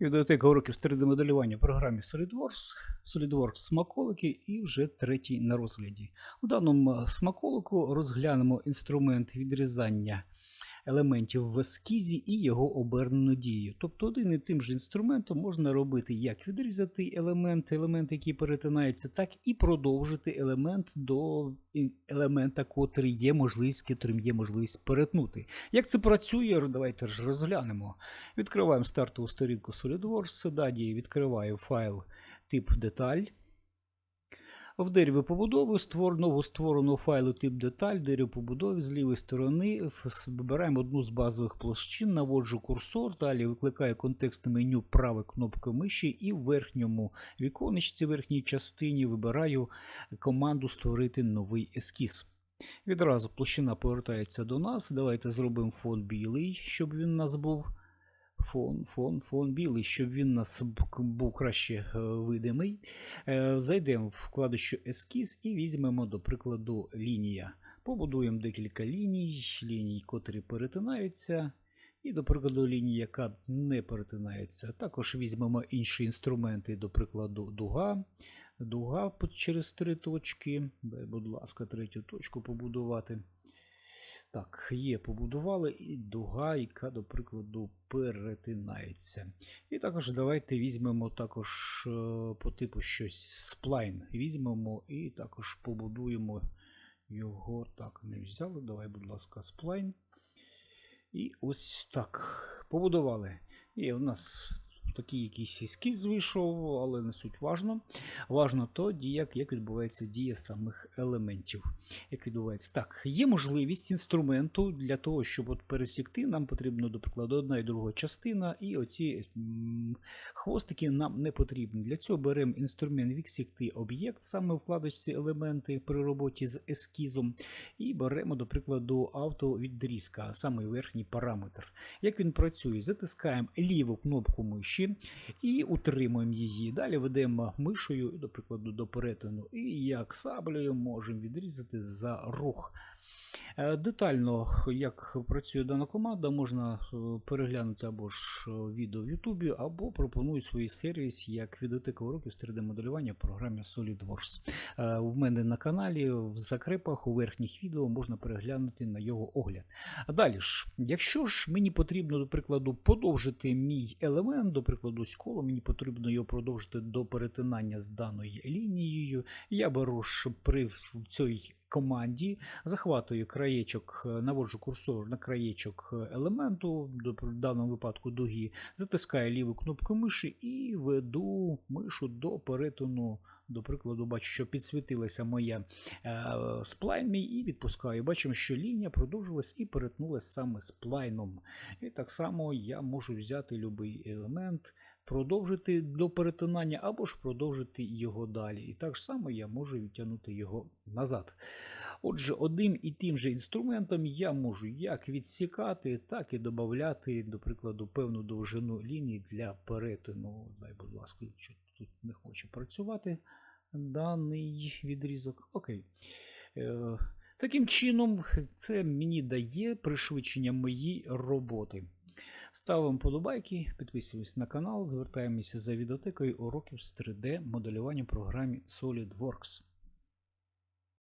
Бібліотека уроків з 3D-моделювання в програмі SolidWorks, SolidWorks смаколики і вже третій на розгляді. У даному смаколику розглянемо інструмент відрізання елементів в ескізі і його обернену дію. Тобто один і тим же інструментом можна робити як відрізати елемент, елемент, який перетинається, так і продовжити елемент до елемента, котрий є можливість, котрим є можливість перетнути. Як це працює, давайте ж розглянемо. Відкриваємо стартову сторінку SolidWorks, далі відкриваю файл тип деталь. В дереві побудови створ, нову створену файлу тип деталь, дерево побудови з лівої сторони вибираємо одну з базових площин, наводжу курсор, далі викликаю контекстне меню правою кнопкою миші і в верхньому віконечці, верхній частині вибираю команду Створити новий ескіз. Відразу площина повертається до нас. Давайте зробимо фон білий, щоб він у нас був. Фон, фон, фон білий, щоб він у нас був краще е, видимий. Е, Зайдемо в вкладище ескіз і візьмемо, до прикладу, лінія. Побудуємо декілька ліній, ліній, котрі перетинаються. І, до прикладу, лінія, яка не перетинається. Також візьмемо інші інструменти, до прикладу, дуга. Дуга через три точки. Дай, будь ласка, третю точку побудувати. Так, є, побудували, і дуга, яка, до прикладу, перетинається. І також давайте візьмемо також е, по типу щось сплайн. Візьмемо і також побудуємо його. Так, не взяли. Давай, будь ласка, сплайн. І ось так. Побудували. І у нас такий якийсь ескіз вийшов, але не суть важно. Важно то, як, як відбувається дія самих елементів. Як відбувається? Так, є можливість інструменту для того, щоб от пересікти, нам потрібно, до прикладу, одна і друга частина, і оці хвостики нам не потрібні. Для цього беремо інструмент відсікти об'єкт, саме в вкладочці елементи при роботі з ескізом, і беремо, до прикладу, автовідрізка, саме верхній параметр. Як він працює? Затискаємо ліву кнопку миші і утримуємо її. Далі ведемо мишею, до прикладу, до перетину, і як саблею можемо відрізати за рух. Е, Детально, як працює дана команда, можна е, переглянути або ж е, відео в Ютубі, або пропоную свій сервіс як відеотека уроків з 3D-моделювання в програмі SolidWorks. У мене на каналі в закрепах у верхніх відео можна переглянути на його огляд. Далі ж, якщо ж мені потрібно, до прикладу, подовжити мій елемент, до прикладу, коло, мені потрібно його продовжити до перетинання з даною лінією, я беру при цій команді, захватую краєчок, е, наводжу курсор на краєчок е, елементу, в даному випадку дуги, затискаю ліву кнопку миші і веду мишу до перетину. До прикладу, бачу, що підсвітилася моя е, сплайн мій і відпускаю. Бачимо, що лінія продовжилась і перетнулася саме сплайном. І так само я можу взяти будь-який елемент, продовжити до перетинання або ж продовжити його далі. І так само я можу відтягнути його назад. Отже, одним і тим же інструментом я можу як відсікати, так і додати, до прикладу, певну довжину лінії для перетину. Дай, будь ласка, що тут не хоче працювати даний відрізок. Окей. Е, Таким чином, це мені дає пришвидшення моєї роботи. Ставимо подобайки, підписуємось на канал, звертаємося за відеотекою уроків з 3D моделювання в програмі SolidWorks.